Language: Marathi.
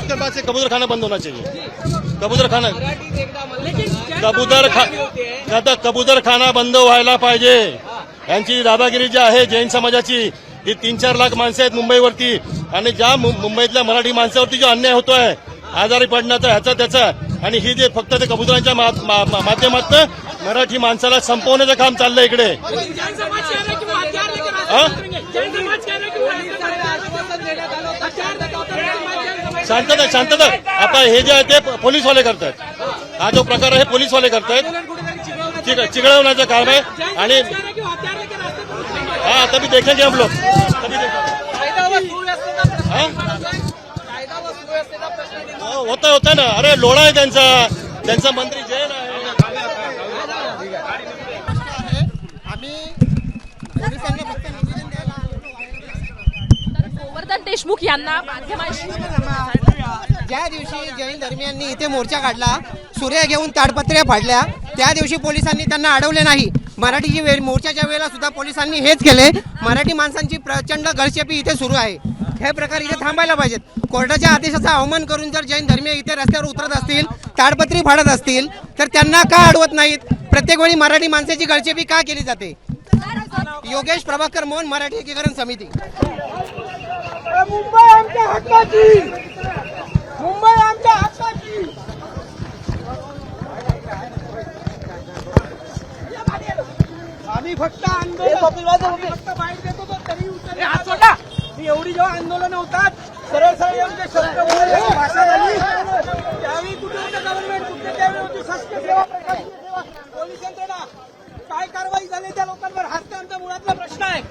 कर बात से कबूतर खाना बंद होना चाहिए कबूतर खाना कबूतर खा कबूतर खाना बंद व्हायला पाहिजे. यांची दादागिरी जी आहे जैन समाजाची ही तीन चार लाख माणसं आहेत मुंबईवरती. आणि ज्या मुंबईतल्या मराठी माणसावरती जो अन्याय होतोय आजारी पडण्याचा ह्याचा त्याचा आणि ही जे फक्त ते कबुतरांच्या मा- मा- मा- माध्यमातून मराठी माणसाला संपवण्याचं काम चाललंय इकडे. जैन समाज शांतता शांतता. आता हे जे आहे ते पोलीसवाले करतात हा जो प्रकार आहे पोलीसवाले करतायत. ठीक आहे चिघळवण्याचं काम आहे. आणि हा तभी मी देखेंगे हम लोग होता होता ना. अरे लोळा आहे त्यांचा. त्यांचा मंत्री जैन आहे आम्ही पोलिसांना फक्त निवेदन द्यायला आलेलो तर गोवर्धन देशमुख यांना ज्या दिवशी जैन धर्मियांनी इथे मोर्चा काढला सूर्य घेऊन ताडपत्र्या फाडल्या त्या दिवशी पोलिसांनी त्यांना अडवले नाही. मराठीची वेळ मोर्चाच्या वेळेला सुद्धा पोलिसांनी हेच केले. मराठी माणसांची प्रचंड गळचेपी इथे सुरू आहे. हे प्रकार इथे थांबायला पाहिजेत. कोर्टाच्या आदेशाचा अवमान करून जर जैन धर्मीय इथे रस्त्यावर उतरत असतील ताडपत्री फाडत असतील तर त्यांना का अडवत नाहीत? प्रत्येक वेळी मराठी माणसाची गळचेपी का केली जाते? योगेश प्रभाकर मोहन मराठी एकीकरण समिती. मुंबई आमच्या हक्काची. मुंबई आमच्या हक्काची. आम्ही फक्त आंदोलन फक्त बाहेर देत तरी उचलले एवढी जेव्हा आंदोलन होतात सरळ सरळ शब्द बोलले, भाषा झाली. त्यावेळी कुठे होतं गव्हर्नमेंट कुठे त्यावेळी होती शासकीय सेवा पोलीस यंत्रणा. काय कारवाई झाली त्या लोकांवर? तर आमचा मुळातला प्रश्न आहे.